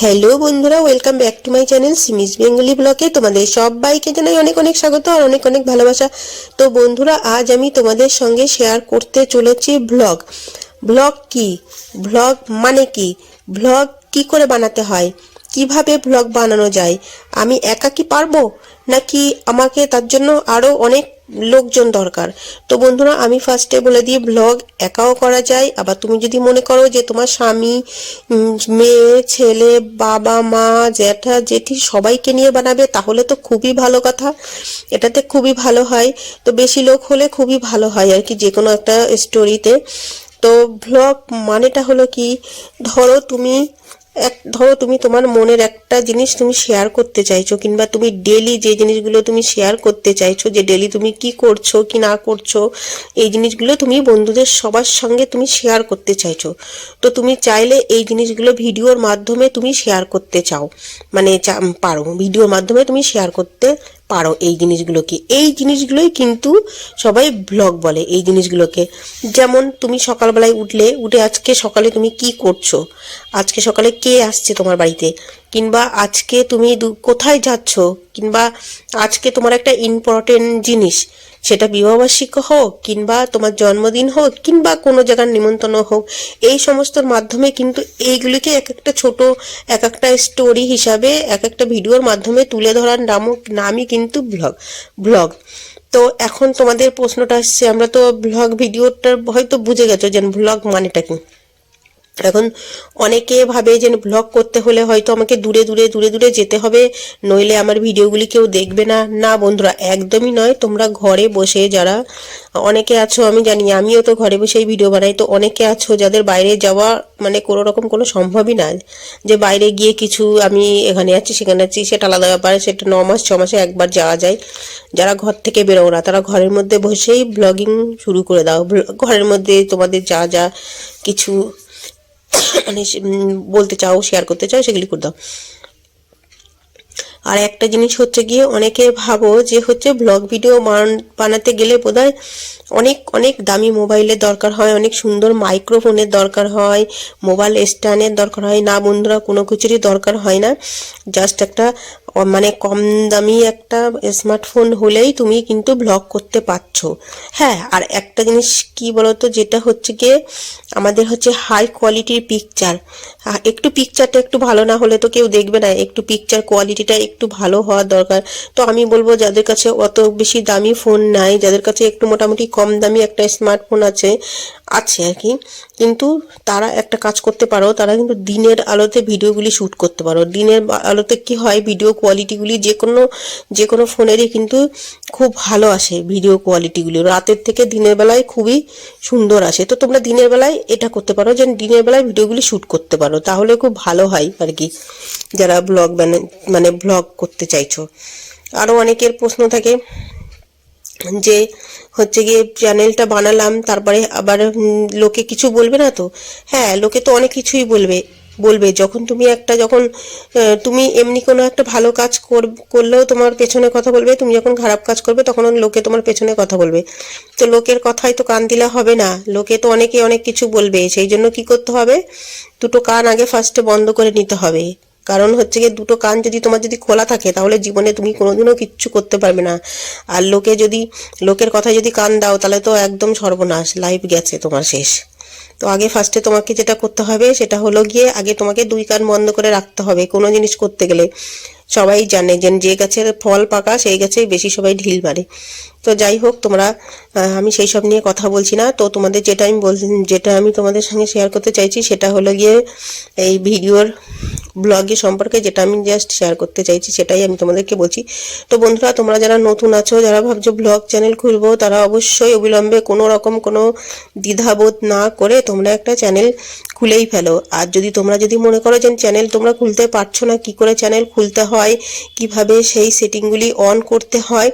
Hello বন্ধুরা welcome back to my channel সিমিস Bengali ব্লকে তোমাদের সবাইকে জানাই অনেক অনেক স্বাগত আর অনেক অনেক ভালোবাসা। তো বন্ধুরা, আজ আমি তোমাদের সঙ্গে শেয়ার করতে চলেছি ব্লগ ব্লগ কি? ব্লগ মানে কি? ব্লগ কি করে বানাতে হয়? কীভাবে ব্লগ বানানো যায়? আমি একা কি পারব? নাকি আমাকে তার জন্য আরও অনেক লোকজন দরকার। তো বন্ধুরা, আমি ফার্স্টে বলে দিই ব্লগ একাও করা যায়। আবার তুমি যদি মনে করো যে তোমার স্বামী মেয়ে, ছেলে, বাবা, মা, জ্যাঠা, জেঠি সবাইকে নিয়ে বানাবে, তাহলে তো খুবই ভালো কথা। এটাতে খুবই ভালো হয়। তো বেশি লোক হলে খুবই ভালো হয় আর কি যে কোনো একটা স্টোরিতে তো। ব্লগ মানেটা হলো কি, ধরো তুমি এক, ধরো তুমি তোমার মনের একটা জিনিস তুমি শেয়ার করতে চাইছো, কিংবা তুমি ডেলি যে জিনিসগুলো তুমি শেয়ার করতে চাইছো, যে ডেলি তুমি কি করছ, কি না করছ, এই জিনিসগুলো তুমি বন্ধুদের সবার সঙ্গে তুমি শেয়ার করতে চাইছো। তো তুমি চাইলে এই জিনিসগুলো ভিডিওর মাধ্যমে তুমি শেয়ার করতে চাও। মানে পারো, ভিডিওর মাধ্যমে তুমি শেয়ার করতে পারো এই জিনিসগুলোকে। এই জিনিসগুলোই কিন্তু সবাই ব্লগ বলে, এই জিনিসগুলোকে। যেমন তুমি সকালবেলায় উঠলে, উঠে আজকে সকালে তুমি কি করছ? আজকে সকালে কে আসছে তোমার বাড়িতে? কিংবা আজকে তুমি কোথায় যাচ্ছ? কিংবা আজকে তোমার একটা ইম্পর্টেন্ট জিনিস, সেটা বিবাহবার্ষিকী হোক কিংবা তোমার জন্মদিন হোক কিংবা কোনো জায়গার নিমন্ত্রণ হোক, এই সমস্তর মাধ্যমে কিন্তু এইগুলিকে এক একটা ছোট, এক একটা স্টোরি হিসাবে, এক একটা ভিডিওর মাধ্যমে তুলে ধরার নামক নামই কিন্তু ব্লগ ব্লগ তো এখন তোমাদের প্রশ্নটা আসছে, আমরা তো ব্লগ ভিডিওটা হয়তো বুঝে গেছো যে ব্লগ মানেটা কি? এখন অনেকে ভাবে যে ব্লগ করতে হলে হয়তো আমাকে দূরে দূরে দূরে দূরে যেতে হবে, নইলে আমার ভিডিওগুলি কেউ দেখবে না। না বন্ধুরা, একদমই নয়। তোমরা ঘরে বসে যারা অনেকে আছো, আমি জানি, আমিও তো ঘরে বসেই ভিডিও বানাই। তো অনেকে আছো যাদের বাইরে যাওয়া মানে কোনো রকম কোনো সম্ভবই না। যে বাইরে গিয়ে কিছু আমি এখানে আছি, সেখানে আছি, সেটা আলাদা ব্যাপার। সেটা ন মাস, ছ মাসে একবার যাওয়া যায়। যারা ঘর থেকে বেরো না, তারা ঘরের মধ্যে বসেই ব্লগিং শুরু করে দাও। ঘরের মধ্যে তোমাদের যা যা কিছু মানে বলতে চাও শেয়ার করতে চাও, সেগুলি করে দাও। আর একটা জিনিস হচ্ছে গিয়ে, অনেকে ভাবো যে হচ্ছে ব্লগ ভিডিও বানাতে গেলে বোধহয় অনেক অনেক দামি মোবাইলের দরকার হয়, অনেক সুন্দর মাইক্রোফোনের দরকার হয় মোবাইল স্ট্যান্ডের দরকার হয়। না বন্ধুরা, কোনো কিছুরই দরকার হয় না। জাস্ট একটা মানে কম দামি একটা স্মার্টফোন হলেই তুমি কিন্তু ব্লগ করতে পারছ। হ্যাঁ আর একটা জিনিস কি বলতো, যেটা হচ্ছে গিয়ে আমাদের হচ্ছে হাই কোয়ালিটির পিকচার একটু পিকচারটা একটু ভালো না হলে তো কেউ দেখবে না, একটু পিকচার কোয়ালিটিটা একটু ভালো হওয়া দরকার। তো আমি বলব, যাদের কাছে অত বেশি দামি ফোন নাই, যাদের কাছে একটু মোটামুটি কম দামি একটা স্মার্টফোন আছে আছে আর কি, কিন্তু তারা একটা কাজ করতে পারো, তারা কিন্তু দিনের আলোতে ভিডিওগুলি শ্যুট করতে পারো। দিনের আলোতে কি হয় ভিডিও কোয়ালিটিগুলি যে কোনো যে কোনো ফোনেরই কিন্তু খুব ভালো আসে ভিডিও কোয়ালিটিগুলি রাতের থেকে দিনের বেলায় খুবই সুন্দর আসে। তো তোমরা দিনের বেলায় এটা করতে পারো যে দিনের বেলায় ভিডিওগুলি শ্যুট করতে পারো। তাহলে খুব ভালো হয় আর কি, যারা ব্লগ মানে ব্লগ করতে চাইছো। আরও অনেকের প্রশ্ন থাকে যে হচ্ছে গিয়ে চ্যানেলটা বানালাম, তারপরে আবার লোকে কিছু বলবে না তো? হ্যাঁ লোকে তো অনেক কিছুই বলবে বলবে। যখন তুমি একটা যখন তুমি এমনি কোনো একটা ভালো কাজ কর- করলেও তোমার পেছনে কথা বলবে, তুমি যখন খারাপ কাজ করবে, তখন লোকে তোমার পেছনে কথা বলবে। তো লোকের কথাই তো কান দিলে হবে না। লোকে তো অনেকে অনেক কিছু বলবে, সেই জন্য কি করতে হবে? দুটো কান আগে ফার্স্টে বন্ধ করে নিতে হবে। কারণ হচ্ছে গিয়ে দুটো কান যদি তোমার যদি খোলা থাকে, তাহলে জীবনে তুমি কোনোদিনও কিচ্ছু করতে পারবে না। আর লোকে যদি, লোকের কথা যদি কান দাও, তাহলে তো একদম সর্বনাশ লাইফ গেছে তোমার শেষ। তো আগে ফার্স্টে তোমাকে যেটা করতে হবে, সেটা হলো গিয়ে আগে তোমাকে দুই কান বন্ধ করে রাখতে হবে, কোনো জিনিস করতে গেলে। সবাই জানে যে যে গাছের ফল পাকা, সেই গাছেই বেশি সবাই ঢিল মারে। তো যাই হোক, তোমরা আমি সেই সব নিয়ে কথা বলছি না। তো তোমাদের যেটা আমি বল, যেটা আমি তোমাদের সঙ্গে শেয়ার করতে চাইছি সেটা হলো গিয়ে এই ভিডিওর ব্লগে সম্পর্কে যেটা আমি জাস্ট শেয়ার করতে চাইছি সেটাই আমি তোমাদেরকে বলছি। তো বন্ধুরা, তোমরা যারা নতুন আছো, যারা ভাবছ ব্লগ চ্যানেল খুলবো, তারা অবশ্যই অবিলম্বে কোনো রকম কোনো দ্বিধাবোধ না করে তোমরা একটা চ্যানেল খুলেই ফেলো। আর যদি তোমরা যদি মনে করো যে চ্যানেল তোমরা খুলতে পারছ না, কি করে চ্যানেল খুলতে হয়, কীভাবে সেই সেটিংগুলি অন করতে হয়